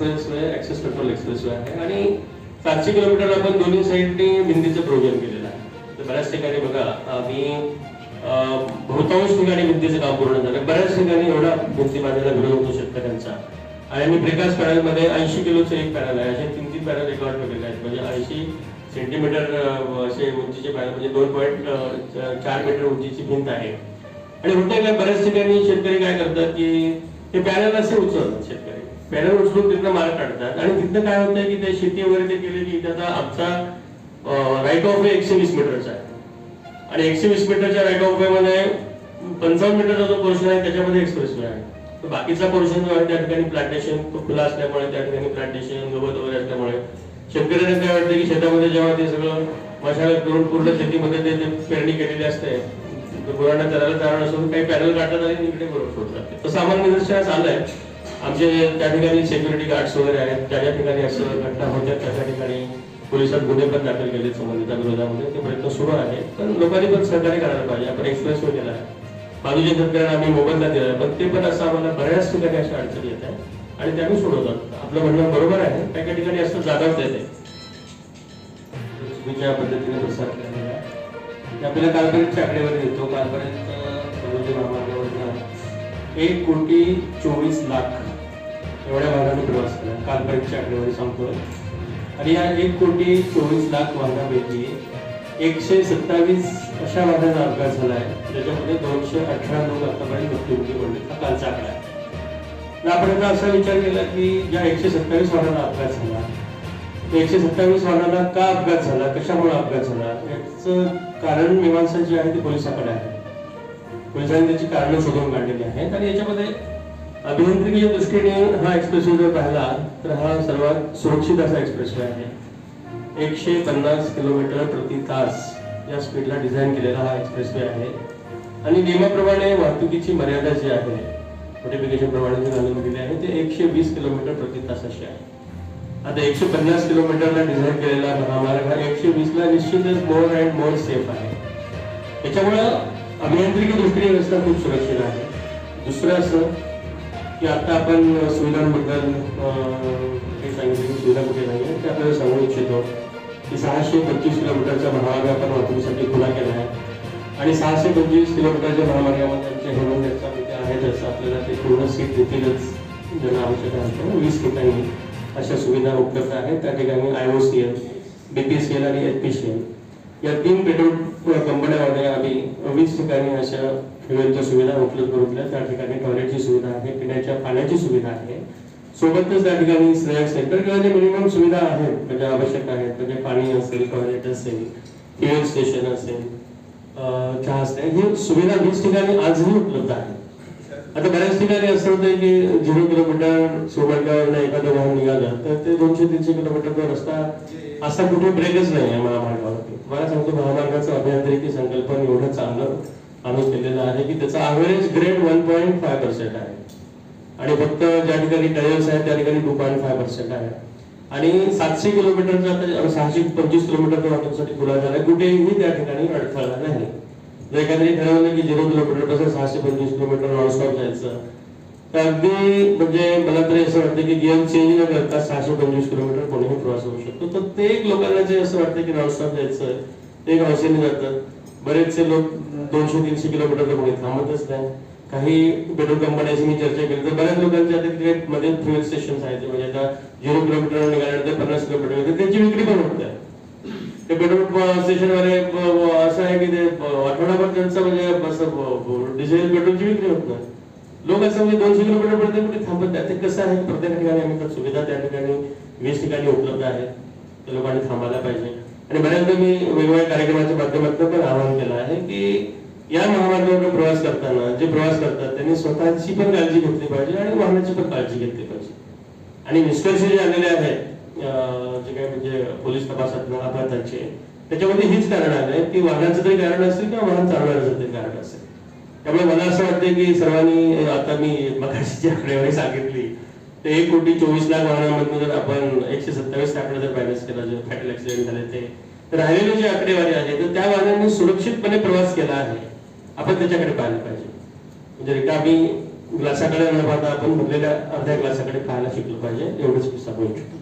Express way access control express way आहे. आणि सातशे किलोमीटर आपण दोन्ही साईडने भिंतीचं प्रोव्हिजन केलेलं आहे. तर बऱ्याच ठिकाणी बघा आम्ही बहुतांश ठिकाणी भिंतीचं काम पूर्ण झालं. बऱ्याच ठिकाणी एवढा भिंती बांधायला विरोध होतो शेतकऱ्यांचा. आणि आम्ही प्रिकास्ट पॅनलमध्ये ऐंशी किलोचं एक पॅनल आहे. असे तीन तीन पॅनल रेकॉर्ड केलेले आहेत. म्हणजे ऐंशी सेंटीमीटर असे उंचीचे पॅनल म्हणजे दोन पॉईंट चार मीटर उंचीची भिंत आहे. आणि होते काय बऱ्याच ठिकाणी शेतकरी काय करतात की ते पॅनल असे उचलतात शेतकरी. पॅनल उचलून तिथनं माल काढतात. आणि तिथनं काय होतंय की ते शेती वगैरे ते केली की त्याचा आमचा राईट ऑफ वे एकशे वीस मीटरचा आहे. आणि एकशे वीस मीटरच्या राईट ऑफ वे मध्ये पंचावन्न मीटरचा जो पोर्शन आहे त्याच्यामध्ये एक्सप्रेस वे आहे. तर बाकीचा पोर्शन जो आहे त्या ठिकाणी प्लांटेशन खुला असल्यामुळे त्या ठिकाणी प्लांटेशन गवत वगैरे असल्यामुळे. शेतकऱ्यांना काय वाटतं की शेतामध्ये जेव्हा ते सगळं मशागत करून पूर्ण शेतीमध्ये ते पेरणी केलेली असते गुरांना करायला कारण असून काही पॅनल काढतात आणि तिकडे बरोबर सोडतात. तर सामान्य निदर्शनास आलंय आमचे त्या ठिकाणी सेक्युरिटी गार्ड्स वगैरे आहेत. ज्या ज्या ठिकाणी असं घटना होत्या त्या त्या ठिकाणी पोलिसात गुन्हे पण दाखल केले संबंधित विरोधामध्ये. ते प्रयत्न सुरू आहे. पण लोकांनी पण सहकार्य करायला पाहिजे. आपण एक्सप्रेस वे केला आहे बाजूच्या शेतकऱ्यांना आम्ही मोबाईलला दिला पण ते पण असं आम्हाला बऱ्याच ठिकाणी अशा अडचणी येत आहे आणि त्या आम्ही सोडवतात आपलं म्हणणं बरोबर आहे. काही काही ठिकाणी असं जागाच येते चुकीच्या पद्धतीने प्रसार केला गेला. आपल्याला कालपर्यंतच्या आकडेवारी देतो. कालपर्यंत महामार्गावर एक कोटी चोवीस लाख एवढ्या भागाने प्रवास केला कालपर्यंतची आकडेवारी सांगतो आणि या एक कोटी चोवीस लाख वाहनांपैकी एकशे सत्तावीस अशा वाहनांचा अपघात झाला आहे. ज्याच्यामध्ये दोनशे अठरा लोक आतापर्यंत मृत्यूमुखी पडले. हा कालचा आकडा आहे. आपण असा विचार केला की ज्या एकशे सत्तावीस वाहनांना अपघात झाला त्या एकशे सत्तावीस वाहनांना का अपघात झाला कशामुळे अपघात झाला याचं कारण मीमांसा जी आहे ती पोलिसाकडे आहे. पोलिसांनी त्याची कारणं शोधून काढलेली आहेत आणि याच्यामध्ये अभियांत्रिकीय दृष्टीने हा एक्सप्रेसवे जर पाहिला तर हा सर्वात सुरक्षित असा एक्सप्रेसवे आहे. एकशे पन्नास किलोमीटर प्रति तास या स्पीडला डिझाईन केलेला हा एक्सप्रेसवे आहे. आणि नियमाप्रमाणे वाहतुकीची मर्यादा जी आहे नोटिफिकेशन प्रमाणे जी घालून दिली आहे ते एकशे वीस किलोमीटर प्रति तास अशी आहे. आता एकशे पन्नास किलोमीटरला डिझाईन केलेला महामार्ग हा एकशे वीसला निश्चितच मोर अँड मोर सेफ आहे. त्याच्यामुळं अभियांत्रिकी दृष्टीने रस्ता खूप सुरक्षित आहे. दुसरं असं की आता आपण सुविधांबद्दल हे काही सांगितलं की सुविधा कुठे नाही आहे ते आपल्याला सांगू इच्छितो की सहाशे पंचवीस किलोमीटरचा महामार्ग आपण वाहतुकीसाठी खुला केला आहे. आणि सहाशे पंचवीस किलोमीटरच्या महामार्गामध्ये आमचे हेमंत एक्सा तिथे आहेतच आपल्याला ते पूर्ण सीट देतीलच ज्यांना आवश्यक आहे. वीस ठिकाणी अशा सुविधा उपलब्ध आहेत. त्या ठिकाणी I O C L BPCL आणि एच पी सी एल या तीन पेट्रोल कंपन्यामध्ये आम्ही वीस ठिकाणी अशा फ्युएलच्या सुविधा उपलब्ध करून दिल्या. त्या ठिकाणी टॉयलेटची सुविधा आहे पिण्याच्या पाण्याची सुविधा आहे. सोबतच त्या ठिकाणी स्नॅक्स सेंटर किंवा जे मिनिमम सुविधा आहेत म्हणजे आवश्यक आहेत म्हणजे पाणी असेल टॉयलेट असेल फ्युएल स्टेशन असेल चहा असेल ही सुविधा वीस ठिकाणी आजही उपलब्ध आहे. आता बऱ्याच ठिकाणी असं होतं की झिरो किलोमीटर सोबत एखादं वाहन निघालं तर ते दोनशे तीनशे किलोमीटरचा रस्ता असा कुठे ब्रेकच नाही आहे महामार्गावरती मला सांगतो महामार्गाचं अभियांत्रिकी संकल्पन एवढं चांगलं आम्ही केलेलं आहे की त्याचा average grade one point five percent आहे. आणि फक्त ज्या ठिकाणी टायर्स आहेत त्या ठिकाणी टू पॉईंट फाय पर्सेंट आहे. आणि सातशे किलोमीटरचा आता सहाशे पंचवीस किलोमीटरच्या वाहतुकीसाठी खुला झाला कुठेही त्या ठिकाणी अडथळा नाही. जर एखाद्याने ठरवलं की झिरो किलोमीटरपासून सहाशे पंचवीस किलोमीटर नॉनस्टॉप जायचं? तर अगदी म्हणजे मला तरी असं वाटतं की गेम चेंज न करता सहाशे पंचवीस किलोमीटर कोणीही प्रवास होऊ शकतो. तर ते एक लोकांना जे असं वाटतं की नॉनस्टॉप जायचं ते एक हौसेने जातात बरेचसे लोक दोनशे तीनशे किलोमीटर कोणी थांबतच नाही. काही पेट्रोल कंपन्यांशी मी चर्चा केली तर बऱ्याच लोकांच्या आता तिथे मध्ये फ्युएल स्टेशन आहेत म्हणजे आता झिरो किलोमीटर निघाल्यानंतर पन्नास किलोमीटर त्यांची विक्री पण होत आहे. ते पेट्रोल स्टेशन वाले असं आहे की ते आठवडाभर त्यांचं म्हणजे डिझेल पेट्रोलची विक्री होत नाही. लोक असं म्हणजे दोनशे किलोमीटर पर्यंत कुठे थांबत नाही. ते कसं आहे? प्रत्येक ठिकाणी आम्ही तर सुविधा त्या ठिकाणी वीस ठिकाणी उपलब्ध आहे. त्या लोकांनी थांबायला पाहिजे. आणि बऱ्याचदा मी वेगवेगळ्या कार्यक्रमाच्या माध्यमातून पण आवाहन केलं आहे की या महामार्गावर प्रवास करताना जे प्रवास करतात त्यांनी स्वतःची पण काळजी घेतली पाहिजे आणि वाहनाची पण काळजी घेतली पाहिजे. आणि निष्कर्ष जे आलेले आहेत जे काही म्हणजे पोलीस तपासात अपघातांचे त्याच्यामध्ये हीच कारण आले की वाहनाचं तरी कारण असेल किंवा वाहन चालवण्याचं तरी कारण असेल. त्यामुळे मला असं वाटतं की सर्वांनी आता मी मगाशी जी आकडेवारी सांगितली ते एक कोटी चोवीस लाख वाहनांमधून जर आपण एकशे सत्तावीस आकडे जर मायनस केला जे फॅटल ऍक्सिडेंट झाले ते राहिलेले जे आकडेवारी आहे तर त्या वाहनांनी सुरक्षितपणे प्रवास केला आहे. आपण त्याच्याकडे पाहायला पाहिजे. म्हणजे रिकामी ग्लासाकडे न पाहता आपण भरलेल्या अर्ध्या ग्लासाकडे पाहायला शिकलो पाहिजे एवढंच मी सांगू इच्छितो.